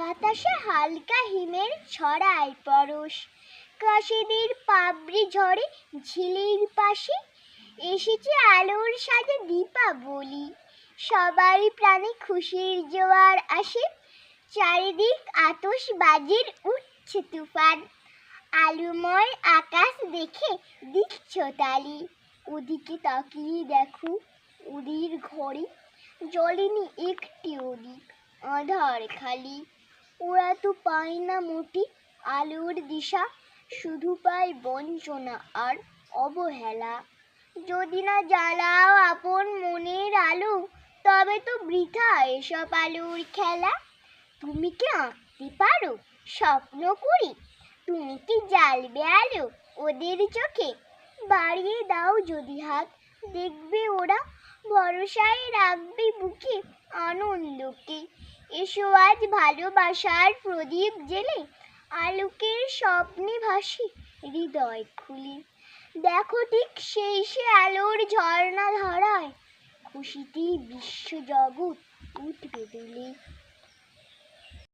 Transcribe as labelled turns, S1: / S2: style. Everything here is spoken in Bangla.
S1: বাতাসে হালকা হিমের ছড়ায় পরশ। কাশিদের পাবড়ি ঝরে ঝিলির পাশে এসেছে আলোর সাজে দীপাবলি। সবারই প্রাণে খুশির জোয়ার আসে, চারিদিক আতশবাজির উঠছে তুফান। আলুময় আকাশ দেখে দিচ্ছ তালি। ওদিকে তাকিয়ে দেখো ওদের ঘরে জ্বলেনি একটি ওদিক আধার খালি। ওরা তো পায় না মোটি আলোর দিশা, শুধু পায় বঞ্চনা আর অবহেলা। যদি না জ্বালাও আপন মনের আলো, তবে তো বৃথা এসব আলোর খেলা। তুমি কি আঁকতে পারো স্বপ্ন করি? তুমি কি জ্বালবে আলো ওদের চোখে? বাড়িয়ে দাও যদি হাত, দেখবে ওরা। ভরসায় রাখবে বুকে আনন্দকে। এসো ভালোবাসার প্রদীপ জেলে আলোকের স্বপ্নে ভাসি হৃদয় খুলি। দেখো ঠিক সেই সে আলোর ঝর্ণা ধরায়। খুশিতে বিশ্বজগৎ উঠবে দুলে।